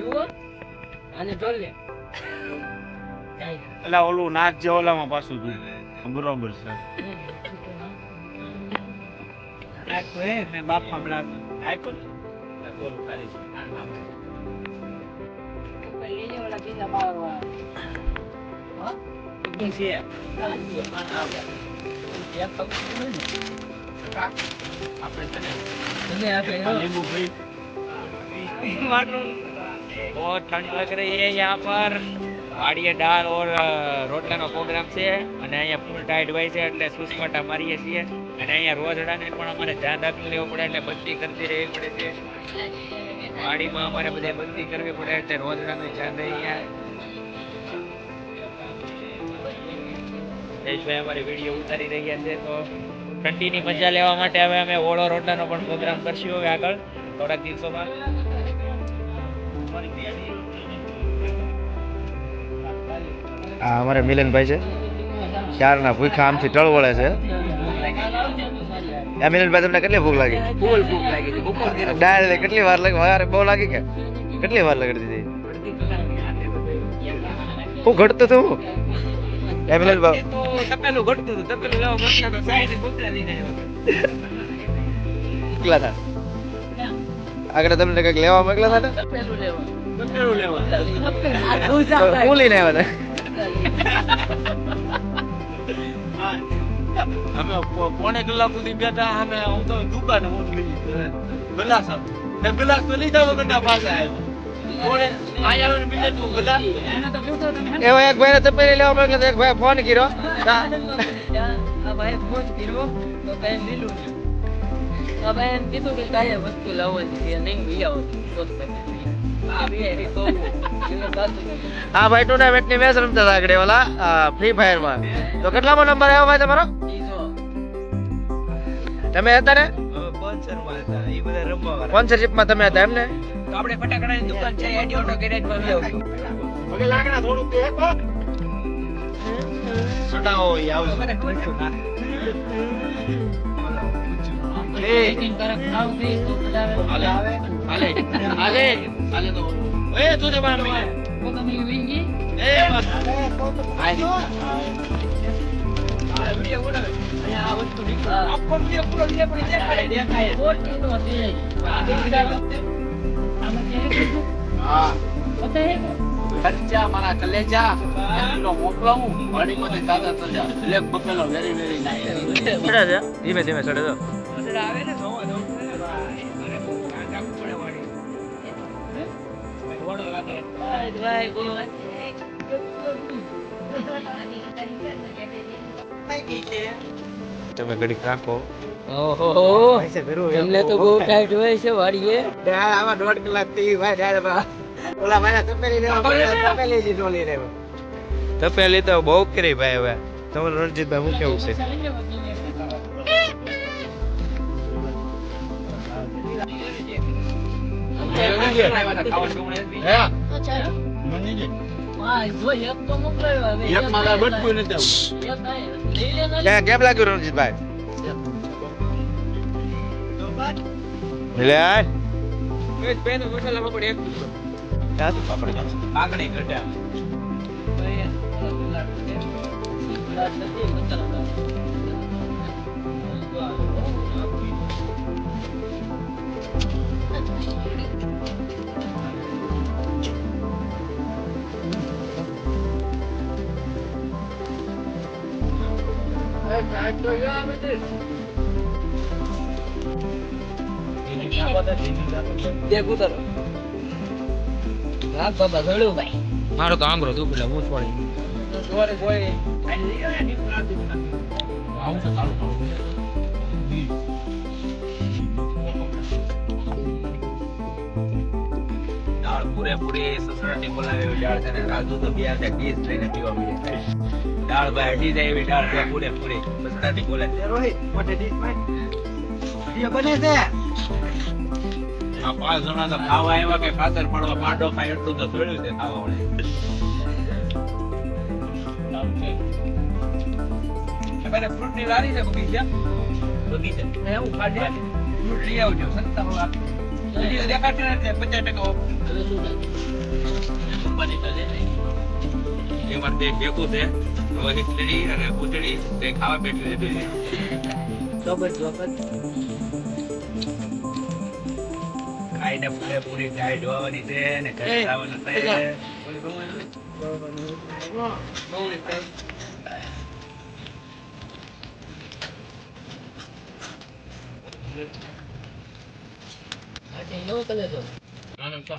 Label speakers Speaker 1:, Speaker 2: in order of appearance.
Speaker 1: એવું અને ઢોલ લે.
Speaker 2: એટલે ઓલું નાક જે ઓલામાં પાછું તું બરોબર છે. બાપ હમણાં આપ્યું ને બોલું તારી
Speaker 1: ઓલા બીજા
Speaker 2: આપણે તને
Speaker 1: આપણે
Speaker 2: લીંબુ ભાઈ.
Speaker 3: बहुत ठंड लग रही है यहाँ पर વાડીએ દાળ ઓર અ, રોટલાનો પ્રોગ્રામ છે અને અહીંયા ફૂલ ટાઈટ હોય છે એટલે સુસમાટા મારીએ છીએ અને અહીંયા રોજડાને પણ અમારે ધ્યાન રાખી લેવું પડે એટલે બંદી કરતી રહેવી પડે છે વાડીમાં અમારે બધે બંદી કરવી પડે એટલે રોજડાનું ધ્યાન રહી જયેશભાઈ અમારી વિડીયો ઉતારી રહ્યા છે તો ઠંડીની મજા લેવા માટે હવે અમે ઓળો રોટલાનો પણ પ્રોગ્રામ કરશું હવે આગળ થોડાક દિવસોમાં
Speaker 4: આ અમારે મિલનભાઈ છે. ચારના ભૂખા આમથી ટળવળે છે. આ મિલનભાઈ તમને કેટલી ભૂખ લાગી?
Speaker 1: ફૂલ ભૂખ લાગી
Speaker 4: કેટલી વાર લાગી? વાર બહુ લાગી કે? કેટલી વાર લગડતી દીધી? હું ઘટતું તું એ મિલનભાઈ.
Speaker 1: તપેલું ઘટતું હતું. તપેલું લેવા ઘટતા તો સાઈડ ગોતરા લઈને આવ્યો.
Speaker 4: કેટલા હતા આગળ તમને કંઈક લેવા મોકલા હતા ને?
Speaker 1: તપેલું લેવા.
Speaker 2: તપેલું લેવા.
Speaker 1: આ
Speaker 4: હું લઈને આવ્યા હતા?
Speaker 2: અમે પોણે કલાક સુધી બેઠા અમે હું તો દુકાને મોકલી ગલાસ ને ગલાસ તો લીધા વગર પાછા આવ્યા.
Speaker 4: એક ભાઈ તપેલી લેવા મોકલા એક ભાઈ ફોન કર્યો.
Speaker 1: ભાઈ ફોન કર્યો તો ભાઈ લીલું આ ભાઈ એમ કીધું કે કાંઈ વસ્તુ લાવવાની નહીં લઈ આવો.
Speaker 4: હા ભાઈ ટુર્નામેન્ટની મેચ રમતા હતા આગળ ઓલા ફ્રી ફાયરમાં. તો કેટલામો નંબર આવ્યો ભાઈ તમારો? તમે હતા ને? સ્પોન્સરશિપમાં તમે હતા એમ ને
Speaker 1: તો આપણે ફટાકડાની દુકાન છે એડી ઓટો ગેરેજમાં લઈ આવશું
Speaker 2: પગે લાકડા થોડુંક દે સટાઓ સડાવો એ,
Speaker 1: તો
Speaker 2: ખર્ચા મારા કલેજા મોકલાવું વાડી વેરી વેરી નાઈસ
Speaker 4: ધીમે ધીમે ચડે તો
Speaker 1: આવે ને? જોવા દો
Speaker 4: તમે ઘડીક રાખો.
Speaker 1: ઓહો. એમને તો બહુ ટાઈટ હોય છે વાડીએ
Speaker 4: આમાં દોઢ કલાકથી ભાઈ ઓલા મારા તપેલી તપેલી જ ડોલી લેવા તપેલી તો બહુ કરી ભાઈ હવે. તમારું રણજીતભાઈ હું કેવું છે? કેમ લાગ્યું રણજીતભાઈ
Speaker 1: પકડે એક
Speaker 3: મારો તો આંગળો તું પેલા હું
Speaker 1: છોડી કોઈ
Speaker 2: આવું છે ચાલુ કરો દાળ સસરાટી બોલાવે દાળ છે ને રાજુ તો બે હાથે ડીશ લઈને પીવા મળે દાળ ભાઈ અડી જાય એવી દાળ છે પૂરેપૂરી સસરાટી બોલે રોહિત મોટે ડીશમાં બને છે. આ પાંચ જણા તો ખાવા આવ્યા કે ખાતર પડવા માંડો ખાય એટલું તો જોયું છે ખાવા વાળે. તમારે ફ્રૂટની લારી છે બગીચા? બગીચા. એવું ખાડે ફ્રૂટ લઈ આવજો સત્તા દેખાતી નથી પચાસ ટકા ઓફ
Speaker 1: હવે શું થાય?
Speaker 2: અંબાની તો છે નહીં. એમાં બે ભેગું છે હવે ખીચડી અને પૂંછડી તે ખાવા બેઠી લીધું છે
Speaker 1: ચોકડ ચોકડ
Speaker 2: ખાઈને પૂરેપૂરી ચાય જોવાની છે ને ઘરે
Speaker 1: એ,
Speaker 2: આવવાનું છે
Speaker 1: પેલા. અચ્છા એવો કલર હતો
Speaker 2: નાનો તો